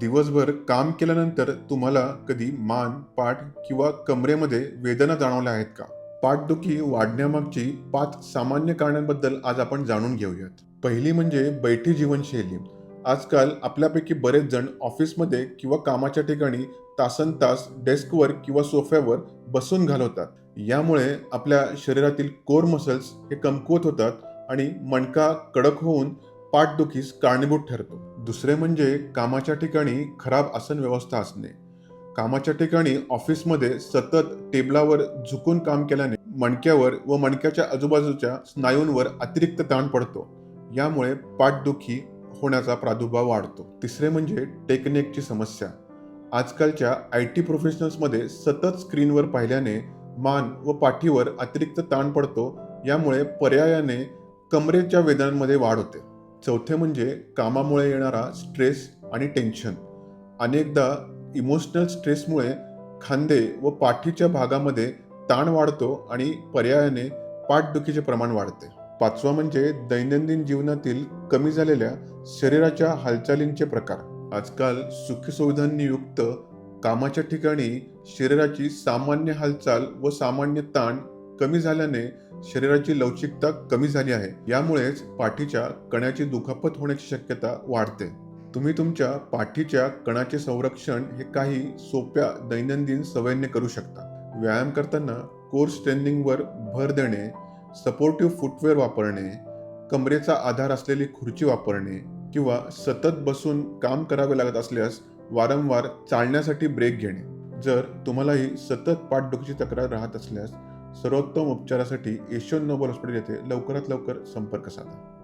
दिवसभर काम केल्यानंतर तुम्हाला कधी मान पाठ किंवा कमरेमध्ये वेदना जाणवल्या आहेत का? पाठदुखी वाढण्यामागची पाच सामान्य कारणांबद्दल आज आपण जाणून घेऊयात. पहिली म्हणजे बैठी जीवनशैली. आजकाल आपल्यापैकी बरेच जण ऑफिसमध्ये किंवा कामाच्या ठिकाणी तासन तास डेस्कवर किंवा सोफ्यावर बसून घालवतात. यामुळे आपल्या शरीरातील कोर मसल्स हे कमकुवत होतात आणि मणका कडक होऊन पाठदुखीस कारणीभूत ठरतो. दुसरे म्हणजे कामाच्या ठिकाणी खराब आसन व्यवस्था असणे. कामाच्या ठिकाणी ऑफिसमध्ये सतत टेबलावर झुकून काम केल्याने मणक्यावर व मणक्याच्या आजूबाजूच्या स्नायूंवर अतिरिक्त ताण पडतो. यामुळे पाठदुखी होण्याचा प्रादुर्भाव वाढतो. तिसरे म्हणजे टेकनेकची समस्या. आजकालच्या आय टी प्रोफेशनल्समध्ये सतत स्क्रीनवर पाहिल्याने मान व पाठीवर अतिरिक्त ताण पडतो. यामुळे पर्यायाने कमरेच्या वेदनांमध्ये वाढ होते. चौथे म्हणजे कामामुळे येणारा स्ट्रेस आणि टेन्शन अनेकदा इमोशनल स्ट्रेसमुळे खांदे व पाठीच्या भागामध्ये ताण वाढतो आणि पर्यायाने पाठदुखीचे प्रमाण वाढते. पाचवा म्हणजे दैनंदिन जीवनातील कमी झालेल्या शरीराच्या हालचालींचे प्रकार. आजकाल सुखसुविधांनी युक्त कामाच्या ठिकाणी शरीराची सामान्य हालचाल व सामान्य ताण कमी झाल्याने शरीराची लवचिकता कमी झाली आहे. यामुळेच पाठीच्या कण्याची दुखापत होण्याची शक्यता वाढते. तुम्ही तुमच्या पाठीच्या कणाचे संरक्षण हे काही सोप्या दैनंदिन सवयीने करू शकता. व्यायाम करताना कोर स्ट्रेंथिंगवर भर देणे सपोर्टिव्ह फुटवेअर वापरणे कमरेचा आधार असलेली खुर्ची वापरणे किंवा सतत बसून काम करावे लागत असल्यास वारंवार चालण्यासाठी ब्रेक घेणे. जर तुम्हालाही सतत पाठदुखीची तक्रार राहत असल्यास सर्वोत्तम उपचारासाठी एशियन नोबल हॉस्पिटल येथे लवकरात लवकर संपर्क साधा.